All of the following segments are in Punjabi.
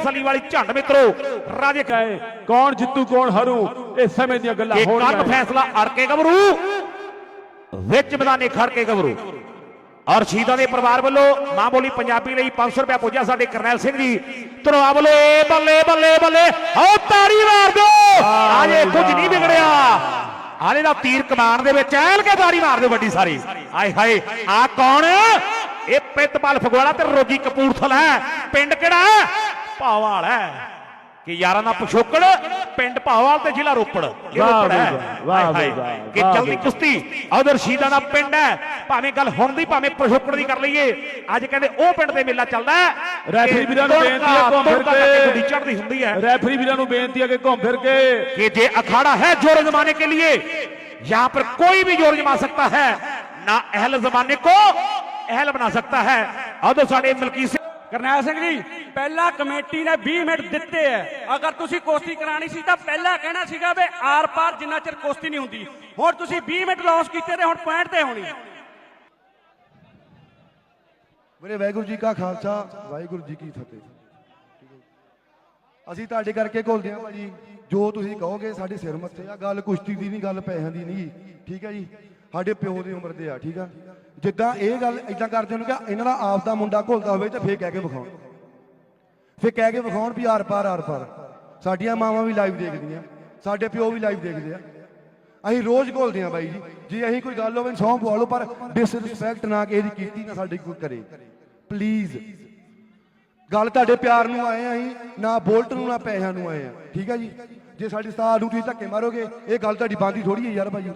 ਤਸੱਲੀ ਵਾਲੀ ਝੰਡ ਮਿੱਤਰੋ ਰਾਜੇ ਹੈ ਕੌਣ ਜਿੱਤੂ ਕੌਣ ਹਾਰੂ ਇਹ ਸਮੇਂ ਦੀਆਂ ਗੱਲਾਂ ਇਹ ਹੋਣੀਆਂ ਕੱਲ ਫੈਸਲਾ ਅੜ ਕੇ ਗੱਭਰੂ ਵਿੱਚ ਮੈਦਾਨੇ ਖੜ ਕੇ ਗੱਭਰੂ ਔਰ ਸ਼ਹੀਦਾਂ ਦੇ ਪਰਿਵਾਰ ਵੱਲੋਂ ਮਾਂ ਬੋਲੀ ਪੰਜਾਬੀ ਲਈ 500 ਰੁਪਏ ਪੁੱਜਿਆ ਸਾਡੇ ਕਰਨੈਲ ਸਿੰਘ ਜੀ। ਧਰਵਾ ਵੱਲੋਂ ਬੱਲੇ ਬੱਲੇ ਬੱਲੇ ਆਓ ਤਾੜੀ ਮਾਰ ਦਿਓ। ਆਜੇ ਕੁਝ ਨਹੀਂ ਵਿਗੜਿਆ। ਆਲੇ ਦਾ ਤੀਰ ਕਮਾਨ ਦੇ ਵਿੱਚ ਐਲ ਕੇ ਤਾੜੀ ਮਾਰ ਦਿਓ ਵੱਡੀ ਸਾਰੀ। ਆਏ ਹਾਏ ਆ ਕੌਣ? ਇਹ ਪਿੱਤਪਾਲ ਫਗਵਾੜਾ ਤੇ ਰੋਗੀ ਕਪੂਰਥਲਾ। ਪਿੰਡ ਕਿਹੜਾ? ਭਾਵਾਲ ਹੈ ਕਿ ਯਾਰਾਂ ਦਾ ਪਿਛੋਕੜ ਪਿੰਡ ਭਾਵਾਲ ਤੇ ਜ਼ਿਲ੍ਹਾ ਰੋਪੜ ਇਹ ਵਾਹ ਰੋਪੜ ਹੈ ਬਈ ਵਾਹ, ਵਾਹ ਹਾਏ ਬਈ ਹਾਏ। ਵਾਹ, ਕਿ ਵਾਹ ਜਲਦੀ ਬਈ। ਕੁਸ਼ਤੀ ਉਧਰ ਸ਼ਹੀਦਾਂ ਦਾ ਪਿੰਡ ਹੈ ਭਾਵੇਂ ਗੱਲ ਹੁਣ ਦੀ ਭਾਵੇਂ ਪਿਛੋਕੜ ਦੀ ਕਰ ਲਈਏ ਅੱਜ ਕਹਿੰਦੇ ਉਹ ਪਿੰਡ ਤੇ ਮੇਲਾ ਚੱਲਦਾ ਹੈ ਰੈਫਰੀ ਕਿ ਵੀਰਾਂ ਨੂੰ ਤੁਰਕਾ- ਬੇਨਤੀ ਹੈ ਘੁੰਮ ਫਿਰ ਤੁਰਕਾ ਕਰਕੇ ਕੇ। ਗੱਡੀ ਚੜ੍ਹਦੀ ਹੁੰਦੀ ਹੈ रेफरी ਵੀਰਾਂ ਨੂੰ ਬੇਨਤੀ ਹੈ ਕਿ ਘੁੰਮ ਫਿਰ ਕੇ कि जे अखाड़ा है जोर जमाने के लिए यहाँ पर कोई भी जोर जमा सकता है ना अहल जमाने को अहल बना सकता है और तो साढ़े मलकी से ਕਰਨੈਲ ਸਿੰਘ ਜੀ ਪਹਿਲਾਂ ਕਮੇਟੀ ਨੇ 20 ਮਿੰਟ ਦਿੱਤੇ ਐ। ਅਗਰ ਤੁਸੀਂ ਕੋਸ਼ਤੀ ਕਰਾਣੀ ਸੀ ਤਾਂ ਪਹਿਲਾਂ ਕਹਿਣਾ ਸੀਗਾ ਵੀ ਆਰ ਪਾਰ ਜਿੰਨਾ ਚਿਰ ਕੁਸ਼ਤੀ ਨਹੀਂ ਹੁੰਦੀ। ਹੁਣ ਤੁਸੀਂ 20 ਮਿੰਟ ਲਾਸ ਕੀਤੇ ਤੇ ਹੁਣ ਪੁਆਇੰਟ ਤੇ ਹੋਣੀ। ਵੀਰੇ ਵਾਹਿਗੁਰੂ ਜੀ ਕਾ ਖਾਲਸਾ, ਵਾਹਿਗੁਰੂ ਜੀ ਕੀ ਫਤਿਹ। ਅਸੀਂ ਤੁਹਾਡੇ ਕਰਕੇ ਘੁਲਦੇ ਹਾਂ ਭਾਜੀ। ਜੋ ਤੁਸੀਂ ਕਹੋਗੇ ਸਾਡੇ ਸਿਰ ਮੱਥੇ ਆ। ਗੱਲ ਕੁਸ਼ਤੀ ਦੀ ਨਹੀਂ, ਗੱਲ ਪੈਸਿਆਂ ਦੀ ਨਹੀਂ। ਠੀਕ ਹੈ ਜੀ? ਸਾਡੇ ਪਿਓ ਦੀ ਉਮਰ ਦੇ ਆ, ਠੀਕ ਆ? ਜਿੱਦਾਂ ਇਹ ਗੱਲ ਇਦਾਂ ਕਰਦੇ ਨੇ ਇਹਨਾਂ ਦਾ ਆਪ ਦਾ ਮੁੰਡਾ ਘੁਲਦਾ ਹੋਵੇ ਤਾਂ ਫੇਰ ਕਹਿ ਕੇ ਵਿਖਾਉਣ ਫਿਰ ਕਹਿ ਕੇ ਵਿਖਾਉਣ ਵੀ ਆਰ ਪਾਰ ਆਰ ਪਾਰ ਸਾਡੀਆਂ ਮਾਵਾਂ ਵੀ ਲਾਈਵ ਦੇਖਦੀਆਂ, ਸਾਡੇ ਪਿਓ ਵੀ ਲਾਈਵ ਦੇਖਦੇ ਆ। ਅਸੀਂ ਰੋਜ਼ ਘੁਲਦੇ ਆ ਬਾਈ ਜੀ। ਜੇ ਅਸੀਂ ਕੋਈ ਗੱਲ ਹੋਵੇ ਸੌਂ ਪਵਾ ਲਓ ਪਰ ਡਿਸਰਿਸਪੈਕਟ ਨਾ ਕਿਸੇ ਦੀ ਕੀਤੀ ਨਾ ਸਾਡੀ ਕੋਈ ਕਰੇ। ਪਲੀਜ਼ ਗੱਲ ਤੁਹਾਡੇ ਪਿਆਰ ਨੂੰ ਆਏ ਆ ਅਸੀਂ, ਨਾ ਬੋਲਟ ਨੂੰ, ਨਾ ਪੈਸਿਆਂ ਨੂੰ ਆਏ ਆ। ਠੀਕ ਹੈ ਜੀ? ਜੇ ਸਾਡੀ ਸਾਹ ਨੂੰ ਤੁਸੀਂ ਧੱਕੇ ਮਾਰੋਗੇ, ਇਹ ਗੱਲ ਤੁਹਾਡੀ ਬਾਂਦੀ ਥੋੜੀ ਹੈ ਯਾਰ ਭਾਜੀ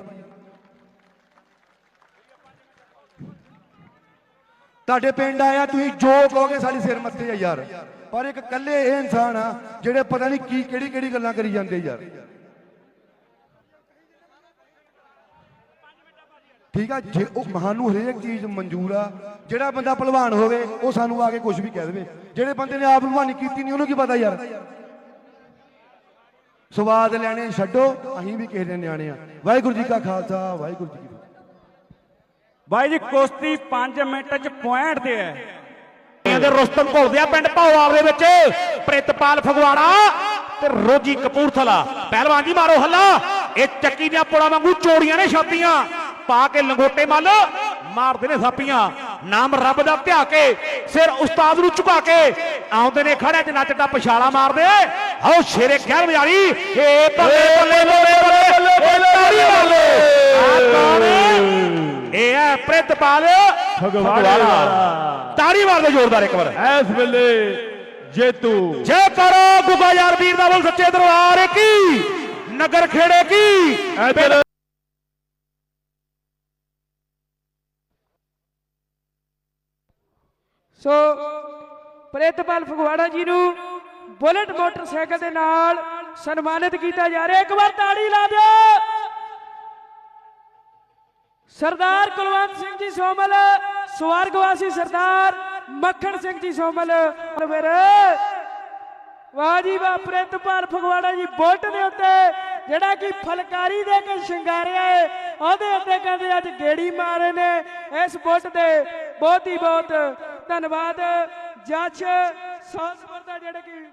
ਤੁਹਾਡੇ ਪਿੰਡ ਆਇਆ, ਤੁਸੀਂ ਜੋ ਕਹੋਗੇ ਸਾਡੇ ਸਿਰ ਮੱਥੇ ਆ ਯਾਰ। ਪਰ ਇੱਕ ਇਕੱਲੇ ਇਹ ਇਨਸਾਨ ਆ, ਜਿਹੜੇ ਪਤਾ ਨਹੀਂ ਕੀ, ਕਿਹੜੀ ਕਿਹੜੀ ਗੱਲਾਂ ਕਰੀ ਜਾਂਦੇ ਯਾਰ। ਠੀਕ ਆ, ਜੇ ਉਹ ਸਾਨੂੰ ਹਰੇਕ ਚੀਜ਼ ਮਨਜ਼ੂਰ ਆ, ਜਿਹੜਾ ਬੰਦਾ ਪਹਿਲਵਾਨ ਹੋਵੇ, ਉਹ ਸਾਨੂੰ ਆ ਕੇ ਕੁਝ ਵੀ ਕਹਿ ਦੇਵੇ। ਜਿਹੜੇ ਬੰਦੇ ਨੇ ਆਪ ਪਹਿਲਵਾਨੀ ਕੀਤੀ ਨਹੀਂ, ਉਹਨੂੰ ਕੀ ਪਤਾ ਯਾਰ? ਸਵਾਦ ਲੈਣੇ ਛੱਡੋ, ਅਸੀਂ ਵੀ ਕਿਸੇ ਦੇ ਨਿਆਣੇ ਆ। ਵਾਹਿਗੁਰੂ ਜੀ ਕਾ ਖਾਲਸਾ, ਵਾਹਿਗੁਰੂ ਜੀ ਬਾਈ ਜੀ ਕੁਸ਼ਤੀ 5 ਮਿੰਟ ਚ ਪੁਆਇੰਟ ਤੇ ਐ ਦੇ ਰੁਸਤਮ ਘੋਲਦਿਆ ਪਿੰਡ ਭਾਵਾਲ ਦੇ ਵਿੱਚ ਪ੍ਰਿਤਪਾਲ ਫਗਵਾੜਾ ਤੇ ਰੋਜੀ ਕਪੂਰਥਲਾ ਪਹਿਲਵਾਨ ਜੀ ਮਾਰੋ ਹੱਲਾ ਇਹ ਚੱਕੀ ਦੀਆਂ ਪੁੜਾਂ ਵਾਂਗੂ ਚੋੜੀਆਂ ਨੇ ਛਾਤੀਆਂ ਪਾ ਕੇ ਲੰਗੋਟੇ ਮੱਲ ਮਾਰਦੇ ਨੇ ਥਾਪੀਆਂ ਨਾਮ ਰੱਬ ਦਾ ਧਿਆ ਕੇ ਸਿਰ ਉਸਤਾਦ ਨੂੰ ਝੁਕਾ ਕੇ ਆਉਂਦੇ ਨੇ ਖੜੇ ਚ ਨੱਚ ਟੱਪ ਮਾਰਦੇ ਆਓ ਸ਼ੇਰੇ ਖਿਆਲ ਵਿਚਾਰੀ ਏ ਬੱਲੇ ਬੱਲੇ ਬੱਲੇ ਬੱਲੇ ਤਾੜੀ ਮਾਰ ਪ੍ਰਿਤਪਾਲ ਫਗਵਾੜਾ ਤਾੜੀ ਮਾਰ ਦੇ ਜ਼ੋਰਦਾਰ ਇੱਕ ਵਾਰ। ਇਸ ਵੇਲੇ ਜੇਤੂ। ਜੈ ਕਰੋ ਗੁਗਾ ਯਾਰ ਵੀਰ ਦਾ ਬੋਲ ਸੱਚੇ ਦਰਬਾਰ ਕੀ? ਨਗਰ ਖੇੜੇ ਕੀ? ਇੱਧਰ ਸੋ ਪ੍ਰਿਤਪਾਲ ਫਗਵਾੜਾ ਜੀ ਨੂੰ ਬੁਲਟ ਮੋਟਰਸਾਈਕਲ ਦੇ ਨਾਲ ਸਨਮਾਨਿਤ ਕੀਤਾ ਜਾ ਰਿਹਾ। ਇੱਕ ਵਾਰ ਤਾੜੀ ਲਾ ਦਿਓ। ਸਰਦਾਰ ਕੁਲਵੰਤ ਸਿੰਘ ਜੀ ਸੋਮਲ, ਸਵਰਗਵਾਸੀ ਸਰਦਾਰ ਮੱਖਣ ਸਿੰਘ ਜੀ ਸੋਮਲ। ਫਿਰ ਵਾਹ ਜੀ ਵਾਹ, ਪ੍ਰਿਤਪਾਲ ਫਗਵਾੜਾ ਜੀ ਬੁਲਟ ਦੇ ਉੱਤੇ, ਜਿਹੜਾ ਕਿ ਫਲਕਾਰੀ ਦੇ ਕੇ ਸ਼ਿੰਗਾਰਿਆ ਹੈ ਉਹਦੇ ਉੱਤੇ ਕਹਿੰਦੇ ਅੱਜ ਗੇੜੀ ਮਾਰੇ ਨੇ ਇਸ ਬੁਲਟ ਦੇ ਬਹੁਤ ਹੀ ਬਹੁਤ ਧੰਨਵਾਦ। ਜੱਜ ਸੰਸਪਰ ਦਾ ਜਿਹੜੇ ਕਿ